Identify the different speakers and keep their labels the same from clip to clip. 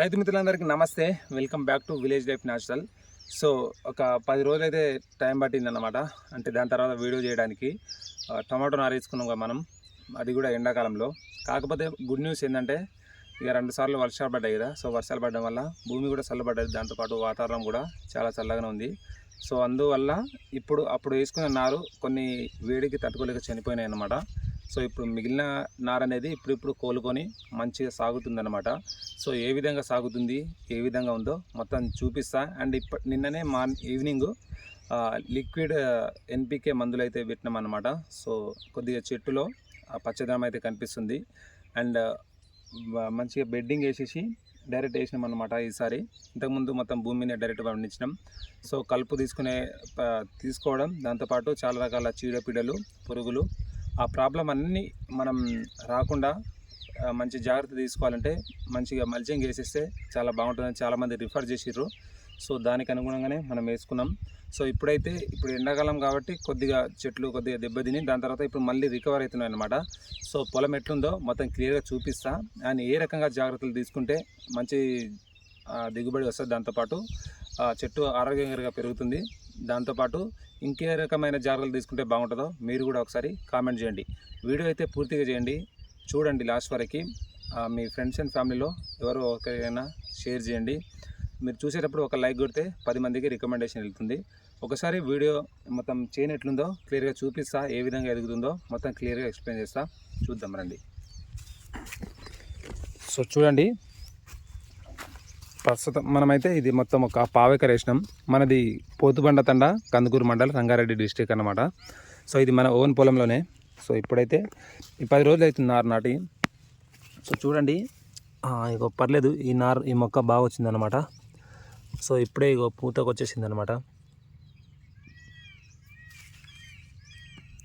Speaker 1: రైతు మిత్రులందరికీ నమస్తే. Welcome back to village life natural so ఒక పది రోజులు అయితే టైం పట్టిందన్నమాట. అంటే దాని తర్వాత వీడియో చేయడానికి. టమాటో నారేసుకున్నాం కదా మనం. అది కూడా ఎండాకాలంలో. కాకపోతే గుడ్ న్యూస్ ఏంటంటే ఇక రెండు సార్లు వర్షాలు పడ్డాయి కదా. సో వర్షాలు పడడం వల్ల భూమి కూడా చల్లబడ్డది. దాంతోపాటు వాతావరణం కూడా చాలా చల్లగానే ఉంది. సో అందువల్ల ఇప్పుడు అప్పుడు వేసుకున్న నారు కొన్ని వేడికి తట్టుకోలేక చనిపోయినాయి అన్నమాట. సో ఇప్పుడు మిగిలిన నార అనేది ఇప్పుడిప్పుడు కోలుకొని మంచిగా సాగుతుందన్నమాట. సో ఏ విధంగా సాగుతుంది ఏ విధంగా ఉందో మొత్తం చూపిస్తా. అండ్ ఇప్పటి నిన్ననే మా ఈవినింగ్ లిక్విడ్ ఎన్పికే మందులు అయితే పెట్టినాం అనమాట సో కొద్దిగా చెట్టులో పచ్చదనం అయితే కనిపిస్తుంది. అండ్ మంచిగా బెడ్డింగ్ వేసేసి డైరెక్ట్ వేసినాం అనమాట ఈసారి. ఇంతకుముందు మొత్తం భూమి మీద డైరెక్ట్ పండించినాం. సో కలుపు తీసుకునే తీసుకోవడం దాంతోపాటు చాలా రకాల చీడపీడలు పురుగులు ఆ ప్రాబ్లం అన్నీ మనం రాకుండా మంచి జాగ్రత్త తీసుకోవాలంటే మంచిగా మల్చింగ్ వేసేస్తే చాలా బాగుంటుందని చాలామంది రిఫర్ చేసిర్రు. సో దానికి అనుగుణంగానే మనం వేసుకున్నాం. సో ఇప్పుడైతే ఇప్పుడు ఎండాకాలం కాబట్టి కొద్దిగా చెట్లు కొద్దిగా దెబ్బతిని దాని తర్వాత ఇప్పుడు మళ్ళీ రికవర్ అవుతున్నాయి అనమాట సో పొలం ఎట్లుందో మొత్తం క్లియర్గా చూపిస్తా. అండ్ ఏ రకంగా జాగ్రత్తలు తీసుకుంటే మంచి దిగుబడి వస్తుంది. దాంతోపాటు ఆ, చెట్టు ఆరోగ్యకరంగా పెరుగుతుంది. దాంతోపాటు ఇంకే రకమైన జాగ్రత్తలు తీసుకుంటే బాగుంటుందో మీరు కూడా ఒకసారి కామెంట్ చేయండి. వీడియో అయితే పూర్తిగా చేయండి. చూడండి లాస్ట్ వరకు. మీ ఫ్రెండ్స్ అండ్ ఫ్యామిలీలో ఎవరో ఒకరైనా షేర్ చేయండి. మీరు చూసేటప్పుడు ఒక లైక్ కొడితే పది మందికి రికమెండేషన్ వెళ్తుంది. ఒకసారి వీడియో మొత్తం చేయని ఎట్లుందో క్లియర్గా చూపిస్తా ఏ విధంగా ఎదుగుతుందో మొత్తం క్లియర్గా ఎక్స్ప్లెయిన్ చేస్తా. చూద్దాం రండి. సో చూడండి ప్రస్తుతం మనమైతే ఇది మొత్తం ఒక పావెకర్ వేసినాం. మనది పోతుబండ తండ కందుకూరు మండల రంగారెడ్డి డిస్టిక్ అనమాట సో ఇది మన ఓన్ పొలంలోనే. సో ఇప్పుడైతే ఈ పది రోజులు అవుతుంది నారు నాటి. సో చూడండి. ఇగో పర్లేదు ఈ నారు ఈ మొక్క బాగా వచ్చిందనమాట సో ఇప్పుడే ఇగో పూతకు వచ్చేసింది అనమాట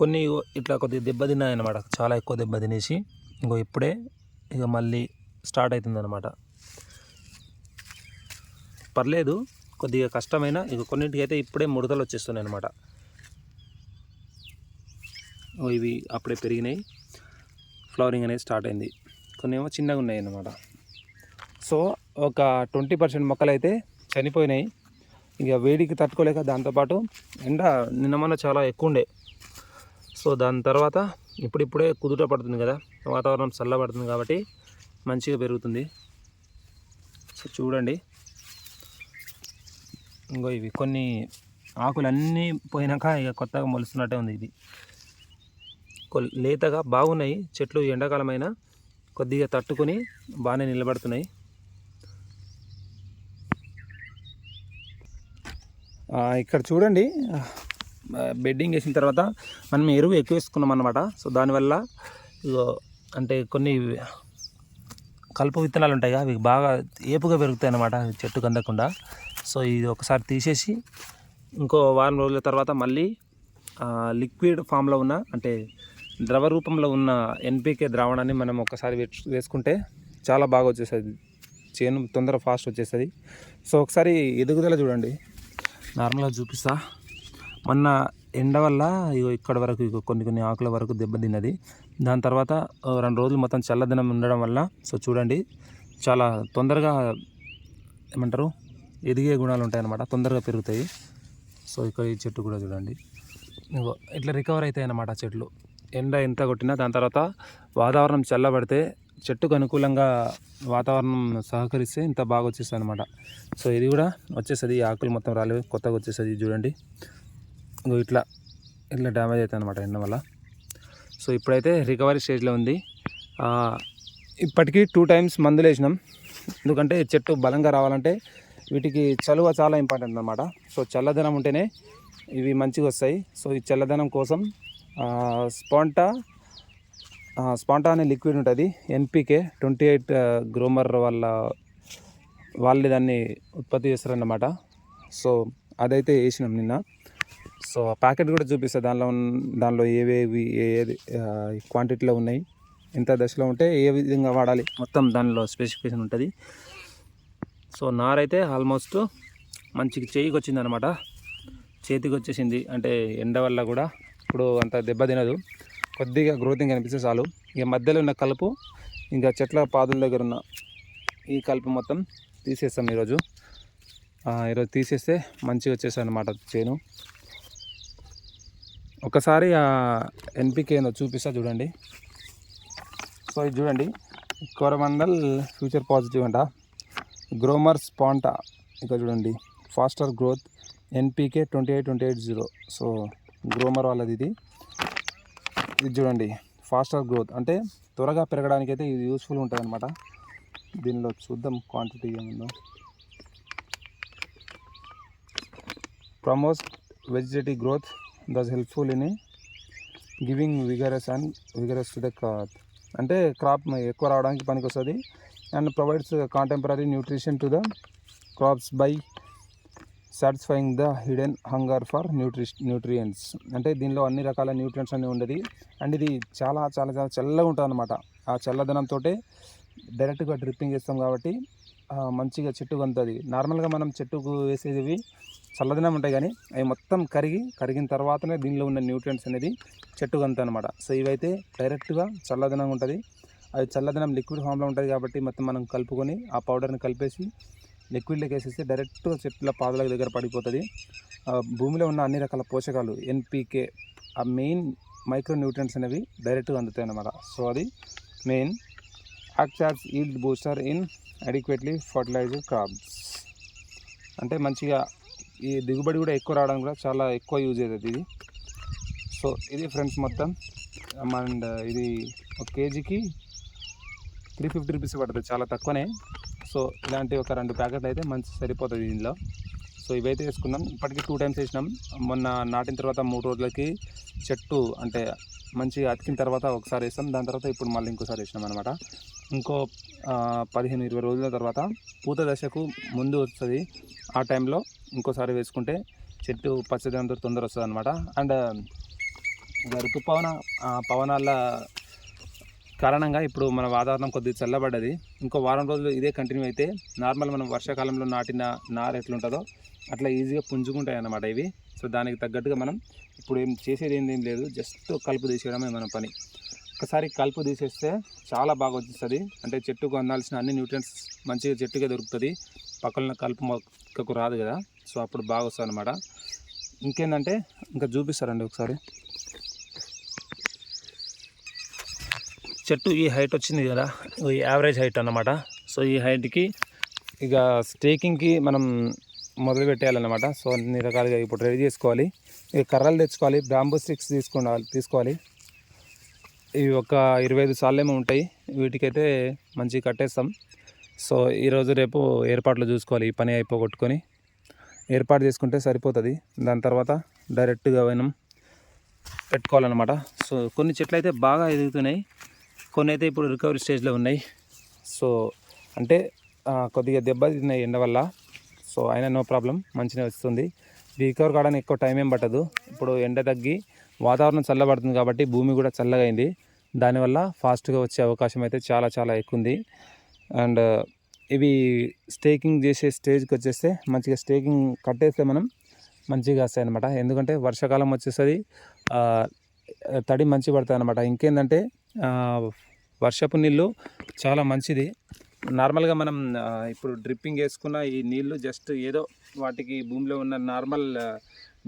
Speaker 1: కొన్ని ఇగో ఇట్లా కొద్దిగా దెబ్బతిన్నాయి అనమాట చాలా ఎక్కువ దెబ్బ తినేసి ఇంకో ఇప్పుడే ఇక మళ్ళీ స్టార్ట్ అవుతుంది అనమాట పర్లేదు కొద్దిగా కష్టమైన ఇక కొన్నింటికి అయితే ఇప్పుడే ముడతలు వచ్చేస్తున్నాయి అనమాట ఇవి అప్పుడే పెరిగినాయి. ఫ్లవరింగ్ అనేది స్టార్ట్ అయింది. కొన్ని ఏమో చిన్నగా ఉన్నాయి అన్నమాట సో ఒక ట్వంటీ పర్సెంట్ మొక్కలు అయితే చనిపోయినాయి. ఇక వేడికి తట్టుకోలేక దాంతోపాటు ఎండ నిన్న మొన్న చాలా ఎక్కువ ఉండే. సో దాని తర్వాత ఇప్పుడిప్పుడే కుదుట పడుతుంది కదా. వాతావరణం చల్లబడుతుంది కాబట్టి మంచిగా పెరుగుతుంది. సో చూడండి. ఇంకో ఇవి కొన్ని ఆకులన్నీ పోయినాక ఇక కొత్తగా మొలుస్తున్నట్టే ఉంది ఇది. లేతగా బాగున్నాయి. చెట్లు ఎండాకాలమైన కొద్దిగా తట్టుకొని బాగానే నిలబడుతున్నాయి. ఇక్కడ చూడండి. బెడ్డింగ్ వేసిన తర్వాత మనం ఎరువు ఎక్కువ వేసుకున్నాం అనమాట సో దానివల్ల ఇగో అంటే కొన్ని కలుపు విత్తనాలు ఉంటాయి అవి బాగా ఏపుగా పెరుగుతాయి అన్నమాట చెట్టు కందకుండా. సో ఇది ఒకసారి తీసేసి ఇంకో వారం రోజుల తర్వాత మళ్ళీ లిక్విడ్ ఫామ్లో ఉన్న అంటే ద్రవ రూపంలో ఉన్న ఎన్పికే ద్రావణాన్ని మనం ఒకసారి వేసుకుంటే చాలా బాగా వచ్చేస్తుంది. చేను తొందర ఫాస్ట్ వచ్చేస్తుంది. సో ఒకసారి ఎదుగుదల చూడండి. నార్మల్గా చూపిస్తా. మొన్న ఎండ వల్ల ఇగో ఇక్కడ వరకు ఇగో కొన్ని కొన్ని ఆకుల వరకు దెబ్బతిన్నది దాని తర్వాత రెండు రోజులు మొత్తం చల్లదనం ఉండడం వల్ల సో చూడండి చాలా తొందరగా ఏమంటారు ఎదిగే గుణాలు ఉంటాయన్నమాట తొందరగా పెరుగుతాయి. సో ఇక్కడ ఈ చెట్టు కూడా చూడండి. ఇట్లా రికవర్ అవుతాయి అన్నమాట చెట్లు. ఎండ ఎంత కొట్టినా దాని తర్వాత వాతావరణం చల్లబడితే చెట్టుకు అనుకూలంగా వాతావరణం సహకరిస్తే ఇంత బాగా వచ్చేస్తుంది అనమాట సో ఇది కూడా వచ్చేస్తుంది. ఈ ఆకులు మొత్తం రాలేదు కొత్తగా వచ్చేస్తుంది చూడండి. ఇగో ఇట్లా ఇట్లా డ్యామేజ్ అవుతుంది అనమాట ఎండ వల్ల. సో ఇప్పుడైతే రికవరీ స్టేజ్లో ఉంది. ఇప్పటికీ టూ టైమ్స్ మందులు వేసినాం ఎందుకంటే చెట్టు బలంగా రావాలంటే వీటికి చలువ చాలా ఇంపార్టెంట్ అనమాట సో చల్లదనం ఉంటేనే ఇవి మంచిగా వస్తాయి. సో ఈ చల్లదనం కోసం స్పాంటా స్పాంటా అనే లిక్విడ్ ఉంటుంది. ఎన్పికే ట్వంటీ ఎయిట్ గ్రోమర్ వాళ్ళ వాళ్ళే దాన్ని ఉత్పత్తి చేస్తారన్నమాట. సో అదైతే వేసినాం నిన్న. సో ప్యాకెట్ కూడా చూపిస్తుంది దానిలో దానిలో ఏవేవి ఏది క్వాంటిటీలో ఉన్నాయి ఎంత దశలో ఉంటే ఏ విధంగా వాడాలి మొత్తం దానిలో స్పెసిఫికేషన్ ఉంటుంది. సో నారైతే ఆల్మోస్ట్ మంచిగా చేయికి వచ్చింది అనమాట చేతికి వచ్చేసింది అంటే ఎండ వల్ల కూడా ఇప్పుడు అంత దెబ్బ తినదు. కొద్దిగా గ్రోతింగ్ కనిపిస్తే చాలు. ఇక మధ్యలో ఉన్న కలుపు ఇంకా చెట్ల పాదుల దగ్గర ఉన్న ఈ కలుపు మొత్తం తీసేస్తాం ఈరోజు. ఈరోజు తీసేస్తే మంచిగా వచ్చేసాయి అన్నమాట చేను. ఒకసారి ఆ ఎన్పికే ఏందో చూపిస్తా చూడండి. సో ఇది చూడండి. కోరమండల్ ఫ్యూచర్ పాజిటివ్ అంట. గ్రోమర్స్ పాంటా. ఇక చూడండి. Faster growth NPK twenty eight twenty eight zero. So Gromor వాళ్ళది ఇది. ఇది చూడండి. Faster growth. అంటే త్వరగా పెరగడానికి అయితే ఇది యూస్ఫుల్ ఉంటుంది అనమాట దీనిలో చూద్దాం క్వాంటిటీ ఏముందో. Promotes vegetative growth thus helpful in giving vigorous and vigorous to the crop అంటే క్రాప్ ఎక్కువ రావడానికి పనికి వస్తుంది and provides contemporary nutrition to the crops by satisfying the hidden hunger for nutri nutrients అంటే దీనిలో అన్ని రకాల న్యూట్రియంట్స్ అన్నీ ఉండేది. అండ్ ఇది చాలా చాలా చాలా చల్లగా ఉంటుంది అనమాట ఆ చల్లదనంతో డైరెక్ట్గా డ్రిప్పింగ్ చేస్తాం కాబట్టి మంచిగా చెట్టు కంతుంది నార్మల్గా మనం చెట్టుకు వేసేవి చల్లదనం ఉంటాయి కానీ అవి మొత్తం కరిగి కరిగిన తర్వాతనే దీనిలో ఉన్న న్యూట్రియంట్స్ అనేది చెట్టుకు అంత అనమాట సో ఇవైతే డైరెక్ట్గా చల్లదనం ఉంటుంది. అది చల్లదనం లిక్విడ్ ఫామ్లో ఉంటుంది కాబట్టి మొత్తం మనం కలుపుకొని ఆ పౌడర్ని కలిపేసి లిక్విడ్లోకి వేసేస్తే డైరెక్ట్గా చెట్ల పాదల దగ్గర పడిపోతుంది. ఆ, భూమిలో ఉన్న అన్ని రకాల పోషకాలు ఎన్పికే ఆ మెయిన్ మైక్రో న్యూట్రియంట్స్ అనేవి డైరెక్ట్గా అందుతాయి అన్నమాట సో అది main యాక్చార్జ్ yield booster in adequately fertilizer crops అంటే మంచిగా ఈ దిగుబడి కూడా ఎక్కువ రావడానికి కూడా చాలా ఎక్కువ యూజ్ అవుతుంది ఇది. సో ఇది ఫ్రెండ్స్ మొత్తం. అండ్ ఇది ఒక కేజీకి త్రీ ఫిఫ్టీ రూపీస్ పడుతుంది చాలా తక్కువనే. సో ఇలాంటి ఒక రెండు ప్యాకెట్లు అయితే మంచి సరిపోతుంది దీనిలో. సో ఇవైతే వేసుకున్నాం ఇప్పటికి టూ టైమ్స్ వేసినాం. మొన్న నాటిన తర్వాత మూడు రోజులకి చెట్టు అంటే మంచిగా అతికిన తర్వాత ఒకసారి వేసాం దాని తర్వాత ఇప్పుడు మళ్ళీ ఇంకోసారి వేసినాం అనమాట ఇంకో పదిహేను ఇరవై రోజుల తర్వాత పూత దశకు ముందు వస్తుంది ఆ టైంలో. ఇంకోసారి వేసుకుంటే చెట్టు పచ్చదనంతో తొందర వస్తుంది అనమాట అండ్ ఋతుపవన ఆ, పవనాల కారణంగా ఇప్పుడు మన వాతావరణం కొద్దిగా చల్లబడ్డది. ఇంకో వారం రోజులు ఇదే కంటిన్యూ అయితే నార్మల్ మనం వర్షాకాలంలో నాటిన నార ఎట్లుంటుందో అట్లా ఈజీగా పుంజుకుంటాయి అన్నమాట ఇవి. సో దానికి తగ్గట్టుగా మనం ఇప్పుడు ఏం చేసేది ఏంది ఏం లేదు జస్ట్ కలుపు తీసేయడమే మన పని. ఒకసారి కలుపు తీసేస్తే చాలా బాగా వచ్చేస్తుంది. అంటే చెట్టుకు అందాల్సిన అన్ని న్యూట్రియంట్స్ మంచిగా చెట్టుకే దొరుకుతుంది. పక్కన కలుపు మొక్కకు రాదు కదా. సో అప్పుడు బాగా వస్తుంది అనమాట ఇంకేంటంటే ఇంకా చూపిస్తారండి ఒకసారి. చెట్టు ఈ హైట్ వచ్చింది కదా ఈ యావరేజ్ హైట్ అన్నమాట. సో ఈ హైట్కి ఇక స్టేకింగ్కి మనం మొదలు పెట్టేయాలన్నమాట. సో అన్ని రకాలుగా ఇప్పుడు రెడీ చేసుకోవాలి. ఇక కర్రలు తెచ్చుకోవాలి బ్యాంబూ స్టిక్స్ తీసుకోవాలి తీసుకోవాలి. ఇవి ఒక ఇరవై ఐదు సార్లేమో ఉంటాయి. వీటికైతే మంచిగా కట్టేస్తాం. సో ఈరోజు రేపు ఏర్పాట్లు చూసుకోవాలి ఈ పని అయిపోగొట్టుకొని. ఏర్పాటు చేసుకుంటే సరిపోతుంది. దాని తర్వాత డైరెక్ట్గా మనం పెట్టుకోవాలన్నమాట. సో కొన్ని చెట్లు అయితే బాగా ఎదుగుతున్నాయి. కొన్ని అయితే ఇప్పుడు రికవరీ స్టేజ్లో ఉన్నాయి. సో అంటే కొద్దిగా దెబ్బతిన్నాయి ఎండ వల్ల. సో అయినా నో ప్రాబ్లం మంచిగా వస్తుంది. రికవర్ కావడానికి ఎక్కువ టైం ఏం పట్టదు. ఇప్పుడు ఎండ తగ్గి వాతావరణం చల్లబడుతుంది కాబట్టి భూమి కూడా చల్లగా అయింది దానివల్ల ఫాస్ట్గా వచ్చే అవకాశం అయితే చాలా చాలా ఎక్కువ ఉంది అండ్ ఇవి స్టేకింగ్ చేసే స్టేజ్కి వచ్చేస్తే మంచిగా స్టేకింగ్ కట్టేస్తే మనం మంచిగా వస్తాయి అనమాట ఎందుకంటే వర్షాకాలం వచ్చేసరి తడి మంచి పడుతుంది అనమాట ఇంకేంటంటే వర్షపు నీళ్ళు చాలా మంచిది. నార్మల్గా మనం ఇప్పుడు డ్రిప్పింగ్ వేసుకున్న ఈ నీళ్ళు జస్ట్ ఏదో వాటికి భూమిలో ఉన్న నార్మల్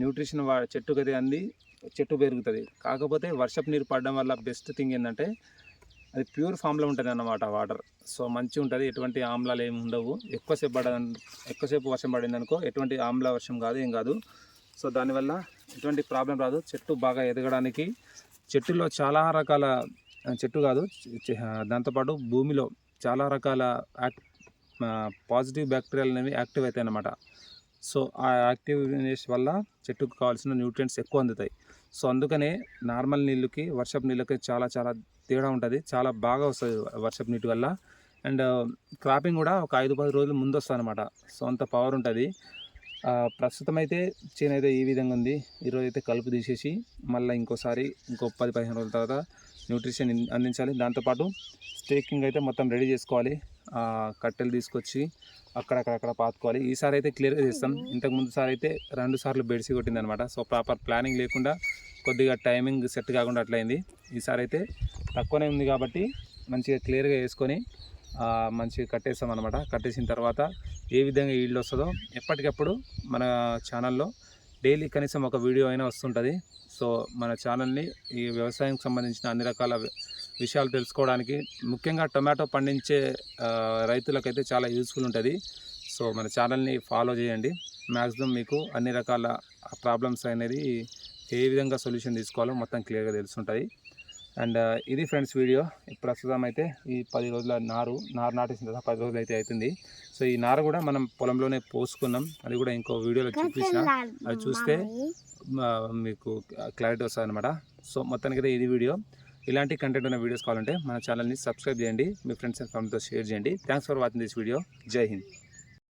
Speaker 1: న్యూట్రిషన్ వా చెట్టుకది అంది చెట్టు పెరుగుతుంది. కాకపోతే వర్షపు నీరు పడడం వల్ల బెస్ట్ థింగ్ ఏంటంటే అది ప్యూర్ ఫామ్లో ఉంటుంది అన్నమాట వాటర్. సో మంచిగా ఉంటుంది ఎటువంటి ఆమ్లాలు ఏమి ఉండవు. ఎక్కువసేపు పడ ఎక్కువసేపు వర్షం పడింది అనుకో ఎటువంటి ఆమ్ల వర్షం కాదు ఏం కాదు. సో దానివల్ల ఎటువంటి ప్రాబ్లం రాదు. చెట్టు బాగా ఎదగడానికి చెట్టులో చాలా రకాల చెట్టు కాదు దాంతోపాటు భూమిలో చాలా రకాల యాక్ట్ పాజిటివ్ బ్యాక్టీరియాలు అనేవి యాక్టివ్ అవుతాయి అన్నమాట సో ఆ యాక్టివ్నెస్ వల్ల చెట్టుకు కావాల్సిన న్యూట్రియంట్స్ ఎక్కువ అందుతాయి. సో అందుకనే నార్మల్ నీళ్ళకి వర్షపు నీళ్ళకి చాలా చాలా తేడా ఉంటుంది. చాలా బాగా వస్తుంది వర్షపు నీటి వల్ల. అండ్ క్రాపింగ్ కూడా ఒక ఐదు పది రోజులు ముందు వస్తుంది అనమాట సో అంత పవర్ ఉంటుంది. ప్రస్తుతం అయితే చేను అయితే ఈ విధంగా ఉంది. ఈరోజు అయితే కలుపు తీసేసి మళ్ళీ ఇంకోసారి ఇంకో పది పదిహేను రోజుల తర్వాత న్యూట్రిషన్ అందించాలి. దాంతోపాటు స్టేకింగ్ అయితే మొత్తం రెడీ చేసుకోవాలి. కట్టెలు తీసుకొచ్చి అక్కడక్కడక్కడ పాతుకోవాలి. ఈసారి అయితే క్లియర్గా చేస్తాం. ఇంతకు ముందు సారి అయితే రెండు సార్లు బెడిసి కొట్టింది అనమాట సో ప్రాపర్ ప్లానింగ్ లేకుండా కొద్దిగా టైమింగ్ సెట్ కాకుండా అట్లయింది ఈసారి అయితే తక్కువనే ఉంది కాబట్టి మంచిగా క్లియర్గా వేసుకొని మంచిగా కట్టేస్తాం అనమాట కట్టేసిన తర్వాత ఏ విధంగా ఈల్డ్ వస్తుందో ఎప్పటికప్పుడు మన ఛానల్లో డైలీ కనీసం ఒక వీడియో అయినా వస్తుంటుంది. సో మన ఛానల్ని ఈ వ్యవసాయంకి సంబంధించిన అన్ని రకాల విషయాలు తెలుసుకోవడానికి ముఖ్యంగా టొమాటో పండించే రైతులకైతే చాలా యూస్ఫుల్ ఉంటుంది. సో మన ఛానల్ని ఫాలో చేయండి. మ్యాక్సిమం మీకు అన్ని రకాల ప్రాబ్లమ్స్ అనేది ఏ విధంగా సొల్యూషన్ తీసుకోవాలో మొత్తం క్లియర్గా తెలుసుంటుంది. అండ్ ఇది ఫ్రెండ్స్ వీడియో. ప్రస్తుతం అయితే ఈ పది రోజుల నారు నారు నాటేసిన తర్వాత పది రోజులు అయితే అవుతుంది సో ఈ నారు కూడా మనం పొలంలోనే పోసుకున్నాం. అది కూడా ఇంకో వీడియోలో చూపించిన. అది చూస్తే మీకు క్లారిటీ వస్తుంది అనమాట సో మొత్తానికి అయితే ఇది వీడియో. ఇలాంటి కంటెంట్ ఉన్న వీడియోస్ కావాలంటే మన ఛానల్ని సబ్స్క్రైబ్ చేయండి. మీ ఫ్రెండ్స్ అండ్ ఫ్యామిలీతో షేర్ చేయండి. Thanks for watching this video Jai Hind